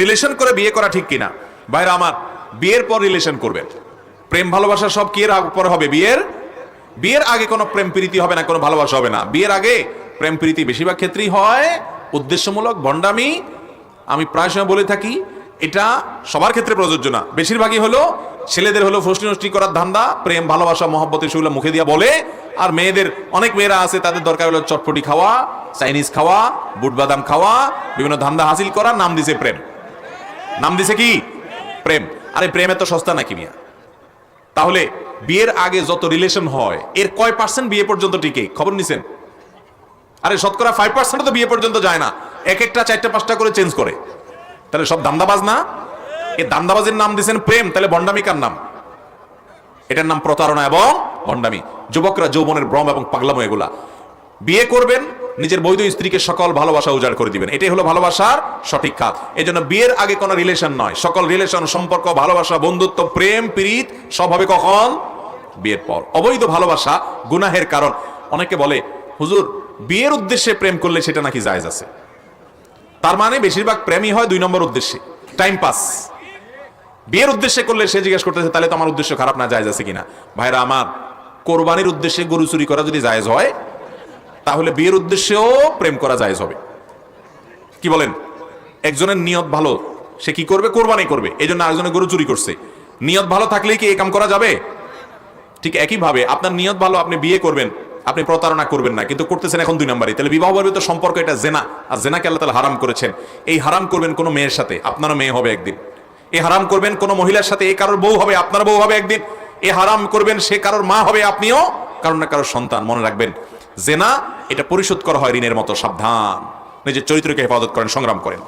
Relation করে বিয়ে করা ঠিক কিনা? বাইরে আমার, বিয়ের পর রিলেশন করবেন। প্রেম, ভালোবাসা সব কি এর পর হবে? বিয়ের? বিয়ের আগে কোনো প্রেম প্রীতি হবে না, কোনো ভালোবাসা হবে না। বিয়ের আগে প্রেম প্রীতি বেশিরভাগ ক্ষেত্রেই হয়। উদ্দেশ্যমূলক, ভণ্ডামি। আমি প্রায় সময় বলে থাকি, এটা সবার ক্ষেত্রে প্রযোজ্য না। বেশিরভাগই হলো ছেলেদের হলো ফষ্টি নষ্টি করার ধান্দা, প্রেম, ভালোবাসা মহব্বতের সেগুলো মুখে দিয়া বলে। আর মেয়েদের, অনেক মেয়েরা আছে, তাদের দরকার হলো চটপটি খাওয়া, চাইনিজ খাওয়া, বুট বাদাম খাওয়া, বিভিন্ন ধান্দা হাসিল করা, নাম দিছে প্রেম। নাম দিছে কি? প্রেম। আরে প্রেম এত সস্তা নাকি মিয়া? তাহলে বিয়ের আগে যত রিলেশন হয়, এর কয় পার্সেন্ট বিয়ে পর্যন্ত টিকে? খবর নিছেন? আরে শতকরা ফাইভ পার্সেন্ট তো বিয়ে পর্যন্ত যায় না। এক একটা, চারটা, পাঁচটা করে চেঞ্জ করে। তাহলে সব দান্দাবাজ না? এ দান্দাবাজের নাম দিছেন প্রেম, তাহলে ভণ্ডামি কার নাম? এটার নাম প্রতারণা এবং ভণ্ডামি। যুবকরা যৌবনের ভ্রম এবং পাগলামো এগুলা। বিয়ে করবেন নিজের বৈধ স্ত্রীকে সকল ভালোবাসা উজাড় করে দিবেন। এটাই হলো ভালোবাসার সঠিক কাজ। এই জন্য বিয়ের আগে কোনো রিলেশন নয়। সকল রিলেশন সম্পর্ক, ভালোবাসা, বন্ধুত্ব, প্রেম প্রীত সব হবে কখন? বিয়ের পর। অবৈধ ভালোবাসা গুনাহের কারণ। অনেকে বলে, হুজুর, বিয়ের উদ্দেশ্যে প্রেম করলে সেটা নাকি জায়েজ আছে? তার মানে বেশিরভাগ প্রেমই হয় দুই নম্বর উদ্দেশ্যে। টাইম পাস বিয়ের উদ্দেশ্যে করলে সে জিজ্ঞেস করতেছে, তাহলে তো আমার উদ্দেশ্য খারাপ না, জায়জ আছে কিনা? ভাইরা, আমার কোরবানির উদ্দেশ্যে গরু চুরি করা যদি জায়েজ হয় তাহলে বিয়ের উদ্দেশ্যেও প্রেম করা যায় হবে। কি বলেন? একজনের নিয়ত ভালো, সে কি করবে? কোরবানি করবে। এই জন্য আরেকজনের গরু চুরি করছে। নিয়ত ভালো থাকলেই কি এই কাম করা যাবে? ঠিক একইভাবে আপনার নিয়ত ভালো, আপনি বিয়ে করবেন, আপনি প্রতারণা করবেন না, কিন্তু করতেছেন এখন দুই নম্বরই। তাহলে বিবাহ বর্বিত সম্পর্ক এটা জেনা, আর জেনাকে আল্লাহ তালা হারাম করেছেন। এই হারাম করবেন কোনো মেয়ের সাথে, আপনারও মেয়ে হবে একদিন। এই হারাম করবেন কোনো মহিলার সাথে এই কারোর বউ হবে আপনার বউ হবে একদিন। এ হারাম করবেন সে কারোর মা হবে, আপনিও কারণ না কারোর সন্তান, মনে রাখবেন। জেনা এটা পরিশোধ করা হয় ঋণের মতো সাবধান। নিজের চরিত্রকে হেফাজত করেন সংগ্রাম করেন।